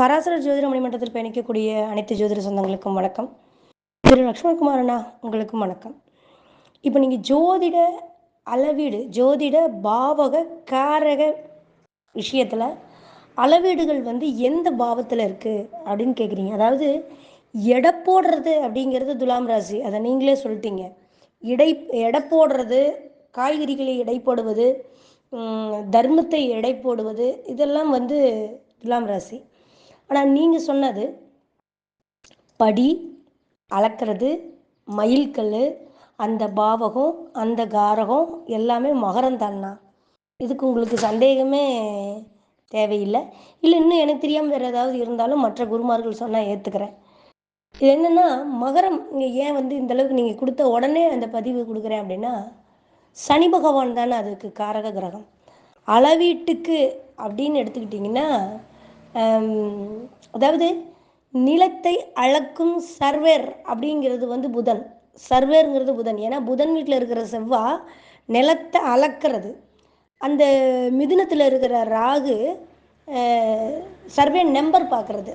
பராசர ஜோதிட மணிமன்றத்தில் பயணிக்கக்கூடிய அனைத்து ஜோதிட சொந்தங்களுக்கும் வணக்கம். திரு லக்ஷ்மணகுமார் அண்ணா உங்களுக்கும் வணக்கம். இப்போ நீங்கள் ஜோதிட அளவீடு ஜோதிட பாவக காரக விஷயத்தில் அளவீடுகள் வந்து எந்த பாவத்தில் இருக்குது அப்படின்னு கேட்குறீங்க அதாவது எடை போடுறது அப்படிங்கிறது துலாம் ராசி. அதை நீங்களே சொல்லிட்டீங்க. இடை எடை போடுறது காய்கறிகளை எடை போடுவது தர்மத்தை எடை போடுவது இதெல்லாம் வந்து துலாம் ராசி. ஆனால் நீங்கள் சொன்னது படி அளக்கிறது மயில்கல் அந்த பாவகம் அந்த காரகம் எல்லாமே மகரம் தானா இதுக்கு உங்களுக்கு சந்தேகமே தேவையில்லை. இல்லை இன்னும் எனக்கு தெரியாமல் வேறு ஏதாவது இருந்தாலும் மற்ற குருமார்கள் சொன்னால் ஏற்றுக்கிறேன் இது என்னென்னா மகரம் இங்கே ஏன் வந்து இந்த அளவுக்கு நீங்கள் கொடுத்த உடனே அந்த பதிவு கொடுக்குறேன் அப்படின்னா சனி பகவான் தானே அதுக்கு காரக கிரகம். அளவீட்டுக்கு அப்படின்னு எடுத்துக்கிட்டிங்கன்னா அதாவது நிலத்தை அளக்கும் சர்வேர் அப்படிங்கிறது வந்து புதன். சர்வேருங்கிறது புதன். ஏன்னா புதன் வீட்டில் இருக்கிற செவ்வாய் நிலத்தை அளக்கிறது. அந்த மிதுனத்தில் இருக்கிற ராகு சர்வே நம்பர் பார்க்குறது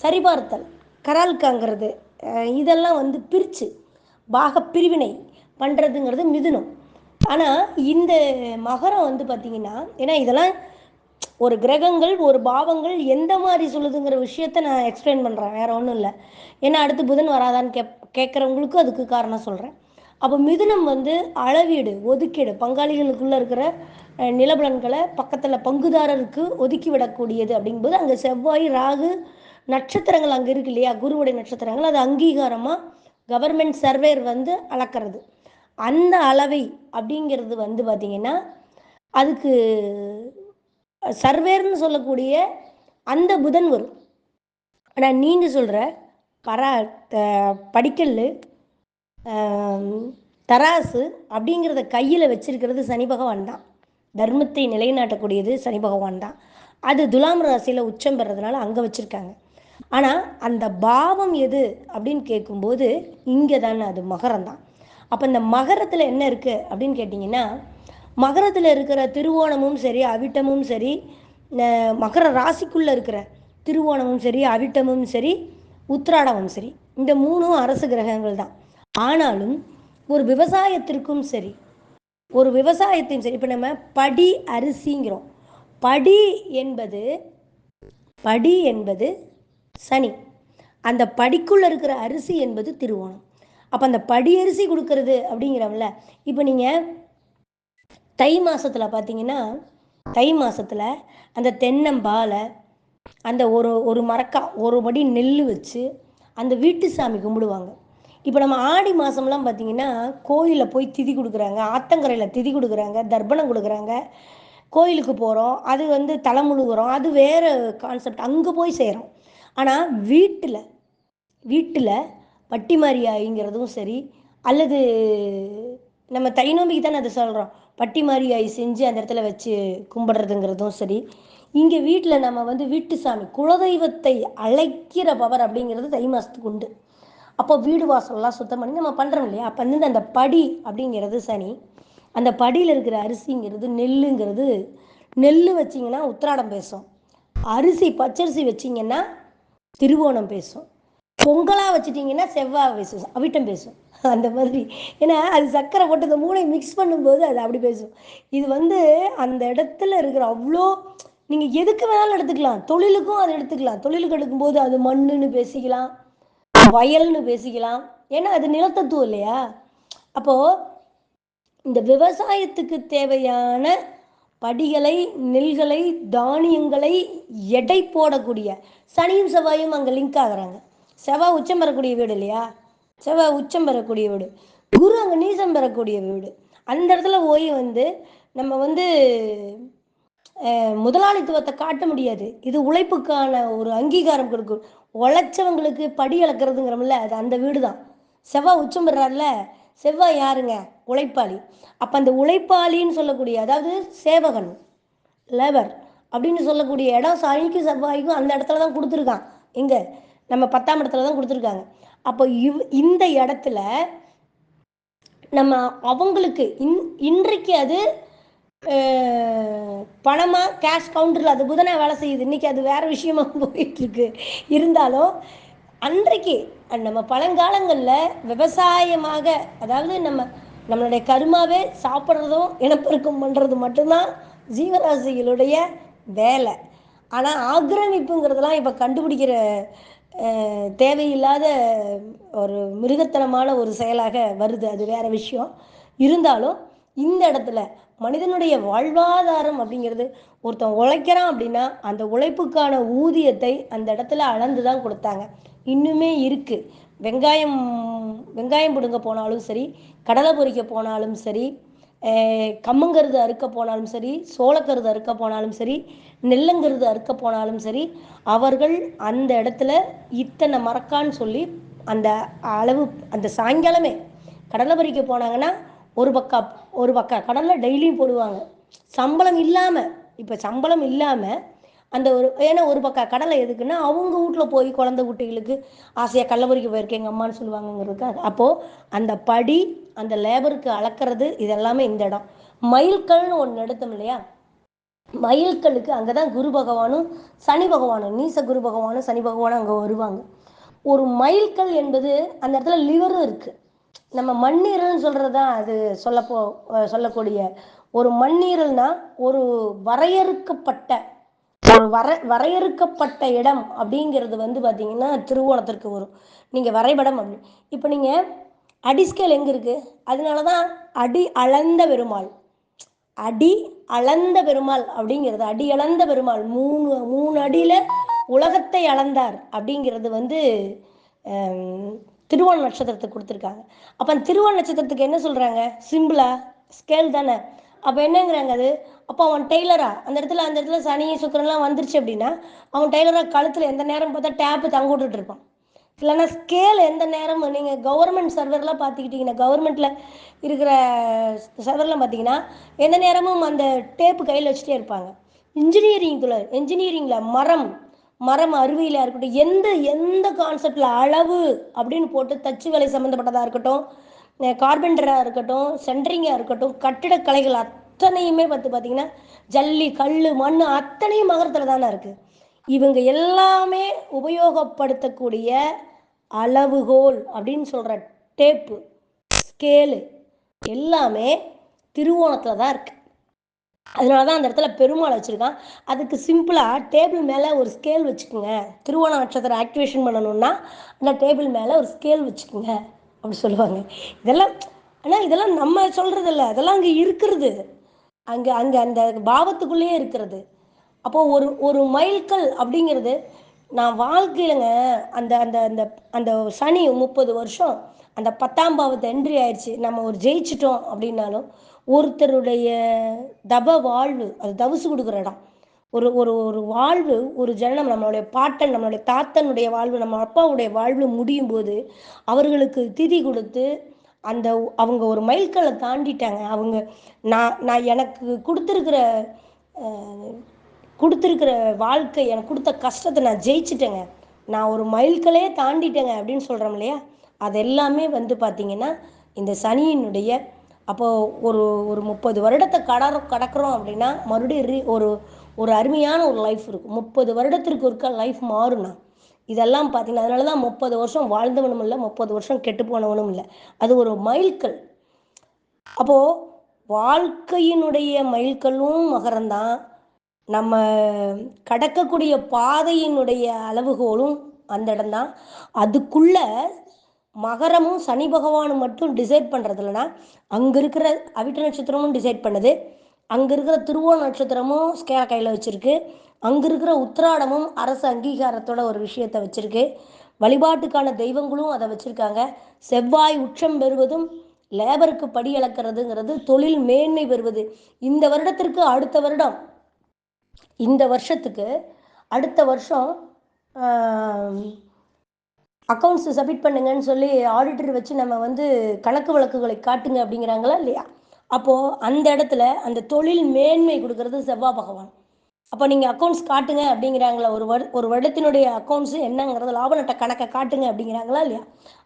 சரிபார்த்தல் கரால் காங்கிறது இதெல்லாம் வந்து பிரித்து பாக பிரிவினை பண்ணுறதுங்கிறது மிதுனம். ஆனால் இந்த மகரம் வந்து பார்த்திங்கன்னா ஏன்னா இதெல்லாம் ஒரு கிரகங்கள் ஒரு பாவங்கள் எந்த மாதிரி சொல்லுதுங்கிற விஷயத்த நான் எக்ஸ்பிளைன் பண்ணுறேன் வேற ஒன்றும் இல்லை. ஏன்னா அடுத்து புதன் வராதான்னு கேப் கேட்குறவங்களுக்கும் அதுக்கு காரணம் சொல்கிறேன் அப்போ மிதுனம் வந்து அளவீடு ஒதுக்கீடு பங்காளிகளுக்குள்ளே இருக்கிற நிலபலன்களை பக்கத்தில் பங்குதாரருக்கு ஒதுக்கி விடக்கூடியது அப்படிங்கும்போது அங்கே செவ்வாய் ராகு நட்சத்திரங்கள் அங்கே இருக்கு இல்லையா? குருவுடைய நட்சத்திரங்கள் அது அங்கீகாரமாக கவர்மெண்ட் சர்வேர் வந்து அளக்கிறது. அந்த அளவை அப்படிங்கிறது வந்து பார்த்திங்கன்னா அதுக்கு சர்வேர்னு சொல்லக்கூடிய அந்த புதன் வரும். ஆனால் நீங்கள் சொல்கிற பரா த- படிக்கல் தராசு அப்படிங்கிறத கையில் வச்சிருக்கிறது சனி பகவான் தான். தர்மத்தை நிலைநாட்டக்கூடியது சனி பகவான் தான். அது துலாம் ராசியில் உச்சம் பெறதுனால அங்கே வச்சுருக்காங்க. ஆனால் அந்த பாவம் எது அப்படின்னு கேட்கும்போது இங்கே தானே அது மகரம் தான். அப்போ இந்த மகரத்தில் என்ன இருக்குது அப்படின்னு கேட்டிங்கன்னா மகரத்தில் இருக்கிற திருவோணமும் சரி அவிட்டமும் சரி மகர ராசிக்குள்ளே இருக்கிற திருவோணமும் சரி அவிட்டமும் சரி உத்திராடமும் சரி இந்த மூணும் அரசு கிரகங்கள் தான். ஆனாலும் ஒரு விவசாயத்திற்கும் சரி ஒரு விவசாயத்தையும் சரி இப்போ நம்ம படி அரிசிங்கிறோம். படி என்பது படி என்பது சனி. அந்த படிக்குள்ளே இருக்கிற அரிசி என்பது திருவோணம். அப்போ அந்த படி அரிசி கொடுக்கறது அப்படிங்கிறோம்ல இப்போ நீங்கள் தை மாதத்தில் பார்த்தீங்கன்னா தை மாதத்தில் அந்த தென்னம்பாலை அந்த ஒரு ஒரு மரக்கா ஒரு படி நெல் வச்சு அந்த வீட்டு சாமி கும்பிடுவாங்க. இப்போ நம்ம ஆடி மாதம்லாம் பார்த்தீங்கன்னா கோயிலில் போய் திதி கொடுக்குறாங்க ஆத்தங்கரையில் திதி கொடுக்குறாங்க தர்ப்பணம் கொடுக்குறாங்க. கோயிலுக்கு போகிறோம் அது வந்து தலை முழுகுறோம் அது வேறு கான்செப்ட் அங்கே போய் செய்கிறோம் ஆனால் வீட்டில் வீட்டில் பட்டிமாரியாய்ங்கிறதும் சரி அல்லது நம்ம தை நோம்பிக்கு தானே அதை சொல்கிறோம் பட்டி மாறியாய் செஞ்சு அந்த இடத்துல வச்சு கும்பிடுறதுங்கிறதும் சரி. இங்கே வீட்டில் நம்ம வந்து வீட்டு சாமி குலதெய்வத்தை அழைக்கிற பவர் அப்படிங்கிறது தை மாதத்துக்கு உண்டு. அப்போ வீடு வாசல்லாம் சுத்தம் பண்ணி நம்ம பண்ணுறோம் இல்லையா? அப்போ வந்து அந்த படி அப்படிங்கிறது சனி. அந்த படியில் இருக்கிற அரிசிங்கிறது நெல்லுங்கிறது. நெல் வச்சிங்கன்னா உத்திராடம் பேசும். அரிசி பச்சரிசி வச்சிங்கன்னா திருவோணம் பேசும். பொங்கலாக வச்சிட்டிங்கன்னா செவ்வாய் பேசும் அவிட்டம் பேசும். அந்த மாதிரி. ஏன்னா அது சர்க்கரை போட்டு இந்த மூளை மிக்ஸ் பண்ணும்போது அது அப்படி பேசும். இது வந்து அந்த இடத்துல இருக்கிற அவ்வளோ நீங்கள் எதுக்கு வேணாலும் எடுத்துக்கலாம். தொழிலுக்கும் அதை எடுத்துக்கலாம். தொழிலுக்கு எடுக்கும்போது அது மண்ணுன்னு பேசிக்கலாம் வயல்னு பேசிக்கலாம். ஏன்னா அது நிலத்தத்துவம் இல்லையா? அப்போது இந்த விவசாயத்துக்கு தேவையான படிகளை நெல்களை தானியங்களை எடை போடக்கூடிய சனியும் செவ்வாயும் அங்கே லிங்க் ஆகுறாங்க. செவ்வாய் உச்சம் பெறக்கூடிய வீடு இல்லையா? செவ்வாய் உச்சம் பெறக்கூடிய வீடு. குரு அங்கே நீசம் பெறக்கூடிய வீடு. அந்த இடத்துல போய் வந்து நம்ம வந்து முதலாளித்துவத்தை காட்ட முடியாது. இது உழைப்புக்கான ஒரு அங்கீகாரம் கொடுக்கும். உழைச்சவங்களுக்கு படி இழக்கிறதுங்கிறோம்ல அது அந்த வீடு தான் செவ்வாய் உச்சம் பெறாருல செவ்வாய் யாருங்க? உழைப்பாளி. அப்போ அந்த உழைப்பாளின்னு சொல்லக்கூடிய அதாவது சேவகன் லேபர் அப்படின்னு சொல்லக்கூடிய இடம் சனிக்கும் செவ்வாய்க்கும் அந்த இடத்துல தான் கொடுத்துருக்கான். எங்கே? நம்ம பத்தாம் இடத்துல தான் கொடுத்துருக்காங்க. அப்போ இவ் இந்த இடத்துல நம்ம அவங்களுக்கு இன் இன்றைக்கு அது பணமாக கேஷ் கவுண்டரில் அது புதனை வேலை செய்யுது. இன்றைக்கி அது வேறு விஷயமா போயிட்டுருக்கு. இருந்தாலும் அன்றைக்கு நம்ம பழங்காலங்களில் விவசாயமாக அதாவது நம்ம நம்மளுடைய கருமாவே சாப்பிட்றதும் இனப்பெருக்கம் பண்ணுறது மட்டும்தான் ஜீவராசிகளுடைய வேலை. ஆனால் ஆக்கிரமிப்புங்கிறதெல்லாம் இப்போ கண்டுபிடிக்கிற தேவையில்லாத ஒரு மிருகத்தனமான ஒரு செயலாக வருது. அது வேற விஷயம். இருந்தாலும் இந்த இடத்துல மனிதனுடைய வாழ்வாதாரம் அப்படிங்கிறது ஒருத்தன் உழைக்கிறான் அப்படின்னா அந்த உழைப்புக்கான ஊதியத்தை அந்த இடத்துல அளந்து தான் கொடுத்தாங்க. இன்னுமே இருக்குது வெங்காயம் வெங்காயம் பிடுங்க போனாலும் சரி கடலை பொறிக்க போனாலும் சரி கம்மங்கருது அறுக்க போனாலும் சரி சோளக்கருது அறுக்க போனாலும் சரி நெல்லங்கருது அறுக்க போனாலும் சரி அவர்கள் அந்த இடத்துல இத்தனை மறக்கான்னு சொல்லி அந்த அளவு அந்த சாயங்காலமே கடலை பறிக்க போனாங்கன்னா ஒரு பக்கா ஒரு பக்கா கடலில் டெய்லியும் போடுவாங்க. சம்பளம் இல்லாமல் இப்போ சம்பளம் இல்லாமல் அந்த ஒரு ஏன்னா ஒரு பக்கம் கடலை எதுக்குன்னா அவங்க வீட்டில் போய் குழந்தை குட்டிகளுக்கு ஆசையாக கள்ளபுரிக்கு போயிருக்கேன் எங்கள் அம்மான்னு சொல்லுவாங்கங்கிறதுக்காக. அப்போது அந்த படி அந்த லேபருக்கு அளக்கிறது இதெல்லாமே இந்த இடம். மயில்கல்னு ஒன்று எடுத்தோம் இல்லையா? மயில்களுக்கு அங்கே தான் குரு பகவானும் சனி பகவானும் நீச குரு பகவானும் சனி பகவானும் அங்கே வருவாங்க. ஒரு மயில்கல் என்பது அந்த இடத்துல லிவரும் இருக்குது நம்ம மண்ணீரல்னு சொல்கிறது தான் அது சொல்லப்போ சொல்லக்கூடிய. ஒரு மண்ணீரல்னா ஒரு வரையறுக்கப்பட்ட ஒரு வர வரையறுக்கப்பட்ட இடம் அப்படிங்கிறது வந்து பார்த்திங்கன்னா திருவோணத்திற்கு வரும். நீங்கள் வரைபடம் அப்படி. இப்போ நீங்கள் அடிஸ்கேல் எங்கே இருக்குது அதனால தான் அடி அளந்த பெருமாள். அடி அளந்த பெருமாள் அப்படிங்கிறது அடி அளந்த பெருமாள். மூணு மூணு அடியில் உலகத்தை அளந்தார் அப்படிங்கிறது வந்து திருவோண நட்சத்திரத்துக்கு கொடுத்துருக்காங்க. அப்போ அந்த திருவோண நட்சத்திரத்துக்கு என்ன சொல்கிறாங்க சிம்பிளா ஸ்கேல் தானே? அப்போ என்னங்கிறாங்க அது? அப்போ அவன் டெய்லரா அந்த இடத்துல அந்த இடத்துல சனி சுக்கரன்லாம் வந்துருச்சு அப்படின்னா அவன் டெய்லரா கழுத்தில் எந்த நேரம் பார்த்தா டேப்பு தங்க விட்டுட்டு இருப்பான். இல்லைன்னா ஸ்கேல் எந்த நேரமும் நீங்கள் கவர்மெண்ட் சர்வர்லாம் பார்த்துக்கிட்டிங்கன்னா கவர்மெண்ட்டில் இருக்கிற சர்வர்லாம் பார்த்தீங்கன்னா எந்த நேரமும் அந்த டேப்பு கையில் வச்சுட்டே இருப்பாங்க. இன்ஜினியரிங் துறை இன்ஜினியரிங்கில் மரம் மரம் அறிவியலாக இருக்கட்டும் எந்த எந்த கான்செப்டில் அளவு அப்படின்னு போட்டு தச்சு வேலை சம்மந்தப்பட்டதாக இருக்கட்டும் கார்பெண்டராக இருக்கட்டும் சென்ட்ரிங்காக இருக்கட்டும் கட்டிடக்கலைகள் அத்தனையுமே பார்த்து பார்த்தீங்கன்னா ஜல்லி கல் மண் அத்தனையும் மகரத்தில் தானே இருக்குது இவங்க எல்லாமே உபயோகப்படுத்தக்கூடிய அளவுகோல் அப்படின்னு சொல்கிற டேப்பு ஸ்கேலு எல்லாமே திருவோணத்தில் தான் இருக்குது அதனால தான் அந்த இடத்துல பெருமாள் வச்சுருக்கான். அதுக்கு சிம்பிளாக டேபிள் மேலே ஒரு ஸ்கேல் வச்சுக்கோங்க. திருவோண நட்சத்திரம் ஆக்டிவேஷன் பண்ணணுன்னா அந்த டேபிள் மேலே ஒரு ஸ்கேல் வச்சுக்கோங்க. அப்படி சொல்லுவாங்க. இதெல்லாம் ஆனால் இதெல்லாம் நம்ம சொல்கிறது இல்லை அதெல்லாம் அங்கே இருக்கிறது. அங்கே அங்கே அந்த பாவத்துக்குள்ளேயே இருக்கிறது. அப்போது ஒரு ஒரு மைல்கல் அப்படிங்கிறது நான் வாழ்க்கையிலங்க அந்த அந்த அந்த அந்த சனி முப்பது வருஷம் அந்த பத்தாம் பாவத்தை என்ட்ரி ஆயிடுச்சு. நம்ம ஒரு ஜெயிச்சிட்டோம் அப்படின்னாலும் ஒருத்தருடைய தப வாழ்வு அது தவசு கொடுக்குற இடம். ஒரு ஒரு ஒரு வாழ்வு ஒரு ஜனனம் நம்மளுடைய பாட்டன் நம்மளுடைய தாத்தனுடைய வாழ்வு நம்ம அப்பாவுடைய வாழ்வு முடியும் போது அவர்களுக்கு திதி கொடுத்து அந்த அவங்க ஒரு மைல்கல்லை தாண்டிட்டாங்க. அவங்க நான் நான் எனக்கு கொடுத்துருக்கிற கொடுத்துருக்கிற வாழ்க்கை எனக்கு கொடுத்த கஷ்டத்தை நான் ஜெயிச்சிட்டேங்க. நான் ஒரு மைல்களே தாண்டிட்டேங்க அப்படின்னு சொல்கிறோம் இல்லையா? அது எல்லாமே வந்து பார்த்திங்கன்னா இந்த சனியினுடைய அப்போது ஒரு ஒரு முப்பது வருடத்தை கடற கடக்கிறோம் அப்படின்னா மறுபடியும் ரீ ஒரு ஒரு அருமையான ஒரு லைஃப் இருக்கும். முப்பது வருடத்திற்கு ஒருக்க லைஃப் மாறும்னா இதெல்லாம் பார்த்தீங்கன்னா அதனால தான் முப்பது வருஷம் வாழ்ந்தவனும் இல்லை முப்பது வருஷம் கெட்டு போனவனும் இல்லை. அது ஒரு மைல்கல். அப்போது வாழ்க்கையினுடைய மைல்கல்லும் மகரந்தான். நம்ம கடக்கக்கூடிய பாதையினுடைய அளவுகோலும் அந்த இடம்தான். அதுக்குள்ள மகரமும் சனி பகவானும் மட்டும் டிசைட் பண்ணுறது இல்லைன்னா அங்கே இருக்கிற அவிட்ட நட்சத்திரமும் டிசைட் பண்ணுது. அங்கே இருக்கிற திருவோண நட்சத்திரமும் ஸ்கே கையில் வச்சுருக்கு. அங்கே இருக்கிற உத்திராடமும் அரசு அங்கீகாரத்தோட ஒரு விஷயத்தை வச்சுருக்கு. வழிபாட்டுக்கான தெய்வங்களும் அதை வச்சுருக்காங்க. செவ்வாய் உச்சம் பெறுவதும் லேபருக்கு படி இழக்கிறதுங்கிறது தொழில் மேன்மை பெறுவது. இந்த வருடத்திற்கு அடுத்த வருடம் இந்த வருஷத்துக்கு அடுத்த வருஷம் அக்கௌண்ட்ஸ் சப்மிட் பண்ணுங்கன்னு சொல்லி ஆடிட்டர் வச்சு நம்ம வந்து கணக்கு வழக்குகளை காட்டுங்க அப்படிங்கிறாங்களா இல்லையா? அப்போது அந்த இடத்துல அந்த தொழில் மேன்மை கொடுக்கறது செவ்வாய் பகவான். அப்போ நீங்கள் அக்கௌண்ட்ஸ் காட்டுங்க அப்படிங்கிறாங்களா ஒரு வரு ஒரு வருடத்தினுடைய அக்கௌண்ட்ஸு என்னங்கிறது லாப நட்ட கணக்கை காட்டுங்க அப்படிங்கிறாங்களா இல்லையா?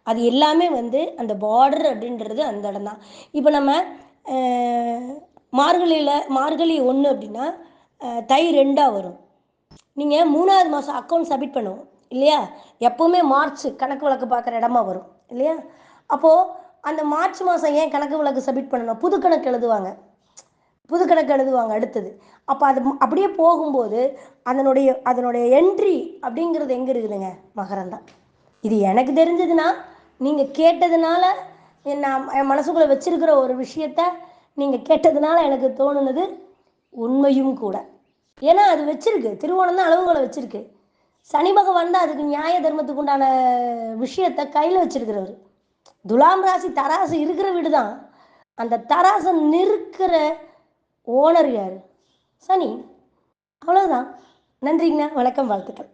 அது எல்லாமே வந்து அந்த பார்டர் அப்படின்றது அந்த இடம் தான். இப்போ நம்ம மார்கழியில் மார்கழி ஒன்று அப்படின்னா தை ரெண்டாக வரும். நீங்கள் மூணாவது மாதம் அக்கௌண்ட் சப்மிட் பண்ணுவோம் இல்லையா? எப்போவுமே மார்ச் கணக்கு வழக்கு பார்க்குற இடமா வரும். இல்லையா? அப்போது அந்த மார்ச் மாதம் ஏன் கணக்கு வழக்கு சப்மிட் பண்ணணும்? புது கணக்கு எழுதுவாங்க. புது கணக்கு எழுதுவாங்க அடுத்தது. அப்போ அது அப்படியே போகும்போது அதனுடைய அதனுடைய என்ட்ரி அப்படிங்கிறது எங்கே இருக்குதுங்க? மகரந்தா இது எனக்கு தெரிஞ்சதுன்னா நீங்கள் கேட்டதுனால என் நான் என் மனசுக்குள்ளே வச்சுருக்கிற ஒரு விஷயத்த நீங்கள் கேட்டதுனால எனக்கு தோணுனது உண்மையும் கூட. ஏன்னா அது வச்சிருக்கு. திருவோணம் தான் அளவுகளை வச்சிருக்கு. சனி பகவான் தான் அதுக்கு நியாய தர்மத்துக்கு உண்டான விஷயத்த கையில் வச்சிருக்கிறவர். துலாம் ராசி தராசு இருக்கிற வீடு தான் அந்த தராசை நிற்கிற ஓனர் யார்? சனி. அவ்வளோதான் நன்றிங்கண்ணா வணக்கம் வாழ்த்துக்கள்.